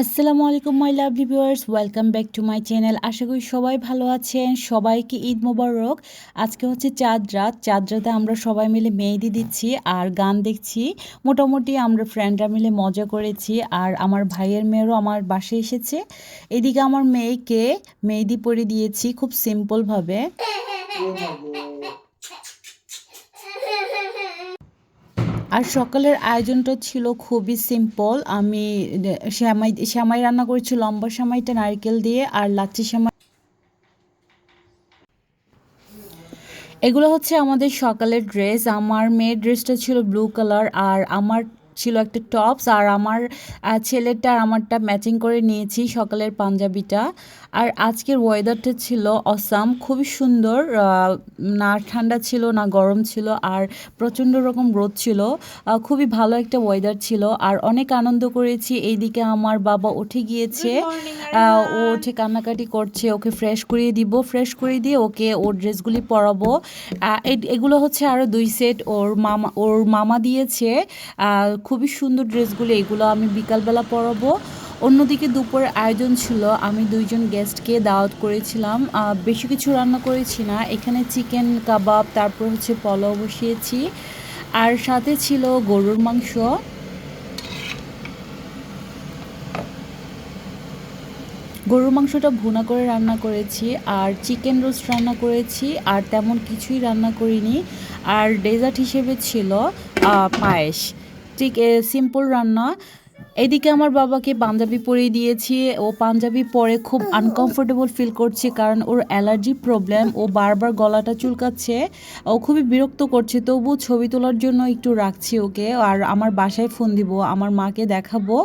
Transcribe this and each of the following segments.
আসসালামু আলাইকুম my love viewers welcome back to my channel আশা করি সবাই ভালো আছেন। সবাইকে ঈদ মোবারক। আজকে হচ্ছে চাঁদ রাত চাঁদ রাতে আমরা সবাই মিলে মেহেদি দিচ্ছি আর গান দেখছি। মোটামুটি আমরা ফ্রেন্ডরা মিলে মজা করেছি আর আমার ভাইয়ের মেয়েরও আমার বাসায় এসেছে। এদিকে আমার মেয়েকে মেহেদি পরে দিয়েছি খুব সিম্পলভাবে আর সকালের আয়োজনটা ছিল খুবই সিম্পল আমি শ্যামাই শ্যামাই রান্না করেছি, লম্বা শ্যামাইটা নারকেল দিয়ে আর লাচ্ছি শ্যামাই এগুলো হচ্ছে আমাদের সকালের ড্রেস আমার মেয়ের ড্রেসটা ছিল ব্লু কালার আর আমার ছিল একটা টপস আর আমার আহ, ছেলেরটা আমারটা ম্যাচিং করে নিয়েছি সকালের পাঞ্জাবিটা। আর আজকের ওয়েদারটা ছিল অসাম খুবই সুন্দর না ঠান্ডা ছিল না গরম ছিল আর প্রচণ্ড রকম রোদ ছিল। খুবই ভালো একটা ওয়েদার ছিল। আর অনেক আনন্দ করেছি এইদিকে আমার বাবা উঠে গিয়েছে ও উঠে কান্নাকাটি করছে ওকে ফ্রেশ করিয়ে দিব ফ্রেশ করিয়ে দিয়ে ওকে ওর ড্রেসগুলি পরাবো। এগুলো হচ্ছে আরও দুই সেট ওর মামা ওর মামা দিয়েছে। খুবই সুন্দর ড্রেসগুলো, এগুলো আমি বিকালবেলা পরাবো। অন্যদিকে দুপুরের আয়োজন ছিল, আমি দুইজন গেস্টকে দাওয়াত করেছিলাম। বেশি কিছু রান্না করেছি না। এখানে চিকেন কাবাব তারপর হচ্ছে পোলাও বসিয়েছি। আর সাথে ছিল গরুর মাংস। গরুর মাংসটা ভুনা করে রান্না করেছি, আর চিকেন রোস্ট রান্না করেছি, আর তেমন কিছুই রান্না করিনি। আর ডেজার্ট হিসেবে ছিল পায়েস। ঠিক সিম্পল রান্না। এদিকে আমার বাবাকে পাঞ্জাবি পরিয়ে দিয়েছি। ও পাঞ্জাবি পরে খুব আনকমফোর্টেবল ফিল করছে কারণ ওর অ্যালার্জি প্রবলেম ও বারবার গলাটা চুলকাচ্ছে। ও খুবই বিরক্ত করছে তবু ছবি তোলার জন্য একটু রাখছি ওকে। আর আমার বাসায় ফোন দিব আমার মাকে দেখাবো।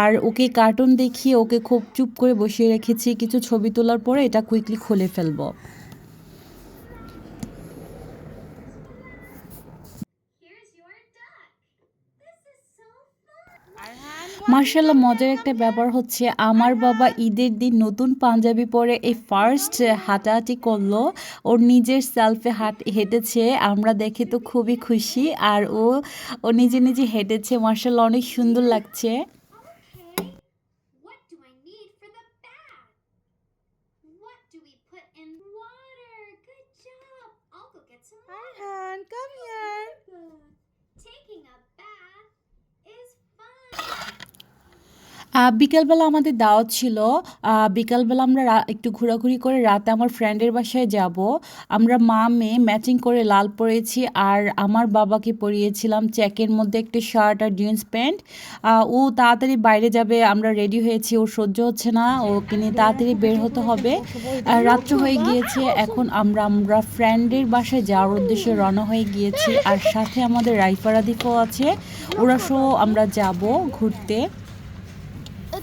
আর ওকে কার্টুন দেখিয়ে ওকে খুব চুপ করে বসিয়ে রেখেছি। কিছু ছবি তোলার পরে এটা কুইকলি খুলে ফেলব। মার্শাল্লাহ মজার একটা ব্যাপার হচ্ছে আমার বাবা ঈদের দিন নতুন পাঞ্জাবি পরে এই ফার্স্ট হাঁটাহাঁটি করল। ওর নিজের সেলফে হাট হেঁটেছে। আমরা দেখে তো খুবই খুশি। আর ও ও নিজে নিজে হেঁটেছে। মার্শাল্লাহ অনেক সুন্দর লাগছে. What do বিকালবেলা আমাদের দাওয়াত ছিল। বিকালবেলা আমরা একটু ঘোরাঘুরি করে রাতে আমার ফ্রেন্ডের বাসায় যাব। আমরা মা, মেয়ে ম্যাচিং করে লাল পরেছি আর আমার বাবাকে পরিয়েছিলাম চেকের মধ্যে একটা শার্ট আর জিন্স প্যান্ট ও তাড়াতাড়ি বাইরে যাবে, আমরা রেডি হয়েছি, ওর সহ্য হচ্ছে না, ওকে নিয়ে তাড়াতাড়ি বের হতে হবে। রাত্র হয়ে গিয়েছে, এখন আমরা আমরা ফ্রেন্ডের বাসায় যাওয়ার উদ্দেশ্যে রওনা হয়ে গিয়েছি আর সাথে আমাদের রাইফারা দিকও আছে। ওরা সহ আমরা যাব ঘুরতে।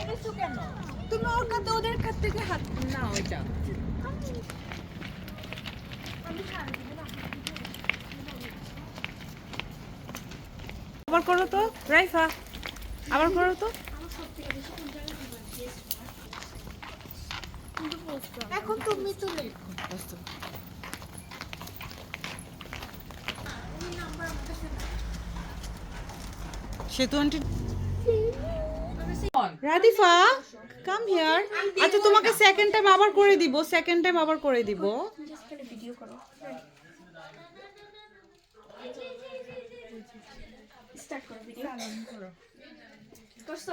রয়েছো কেন তুমি ওর কাছে ওদের কাছ থেকে হাত নাও এটা আবার করো তো রাইফা। আবার করো তো। এখন তুমি তো লেট সেতু আন্টি রাদিফা কাম হিয়ার আচ্ছা তোমাকে সেকেন্ড টাইম আবার করে দিব সেকেন্ড টাইম আবার করে দিব। Start করো ভিডিও করছ?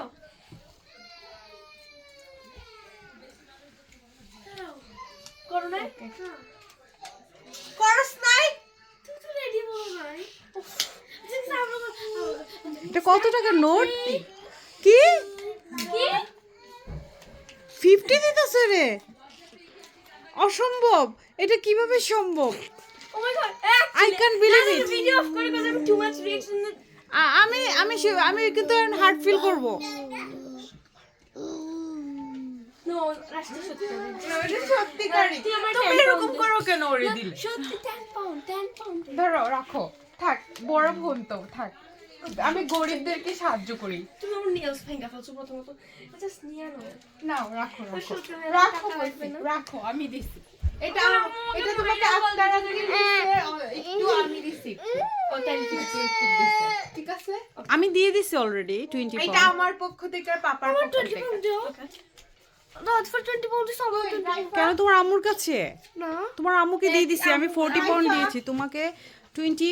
করো না কত টাকা নোট? কি? ফিফটি দিতেছে রে। অসম্ভব। এটা কীভাবে সম্ভব? আই ক্যান বিলিভ ইট আমি আমি আমি কিন্তু হার্ট ফিল করব। ধরো রাখো। থাক বড় ফোন তো থাক। আমি গরিবদেরকে সাহায্য করি তুমি আমার ভেঙে ফেলছো প্রথমত। Just নিয়ে নাও। নাও রাখো রাখো রাখো। রাখো আমি দিছি এটা এটা তোমাকে হয় আস্তার আগে দিছে একটু আমি দিছি you. ঠিক আছে আমি দিয়ে দিছি অলরেডি 20 এটা আমার পক্ষ থেকে আর পাপার পক্ষ 20 থেকে pound দাও। Not for 20 pound is আমার 20 pound. কেন তোমার আম্মুর কাছে না। তোমার আম্মুকে দিয়ে দিছি আমি 40 পাউন্ড দিয়েছি তোমাকে 20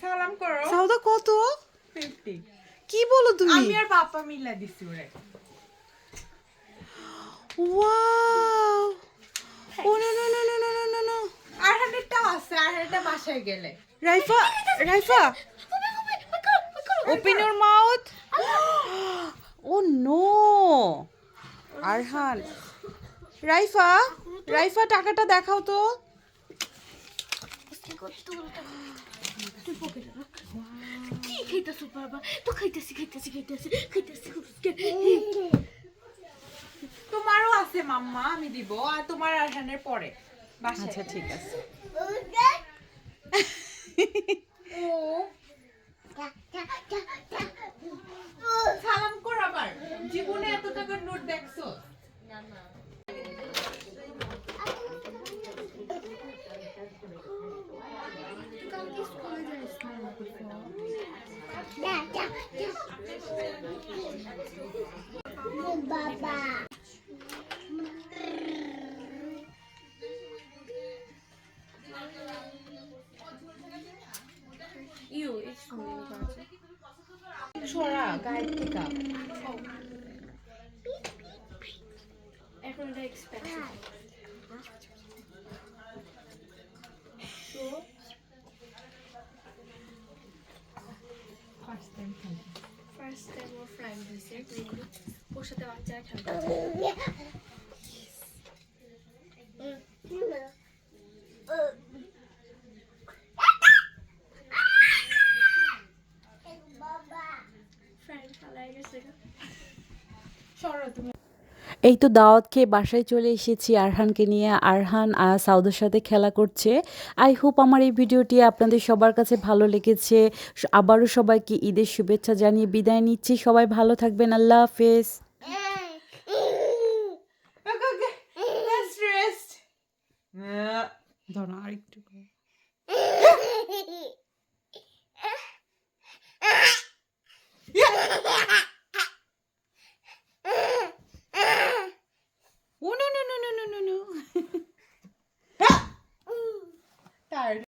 সালাম করো। সাউদা কত? 50 কি বলো তুমি? আমি আর বাবা মিলা দিছি ওরে। Wow! Oh no no no no no no no. আর হান্ড্রেডটা আছে আর হান্ড্রেডটা বাসায় গেলে। Raifa Raifa. Open mouth. Oh no. Arhan Raifa Raifa টাকাটা দেখাও তো। কি খাইতেছো বাবা? তো খাইতেছি খাইতেছি খাইতেছি খাইতেছি তোমারও আছে মাম্মা আমি দিব আর তোমার আরহানের পরে। আচ্ছা ঠিক আছে। সালাম কর আবার। জীবনে এত টাকার নোট দেখছ? 爸爸爸。哟，还吃牛肉干？错了，该吃狗。এই তো দাওয়াত খেয়ে বাসায় চলে এসেছি আরহানকে নিয়ে। আরহান আহ, সাউদের সাথে খেলা করছে। আই হোপ আমার এই ভিডিওটি আপনাদের সবার কাছে ভালো লেগেছে। আবারও সবাইকে ঈদের শুভেচ্ছা জানিয়ে বিদায় নিচ্ছি। সবাই ভালো থাকবেন। আল্লাহ হাফেজ। ধরো আরেকটু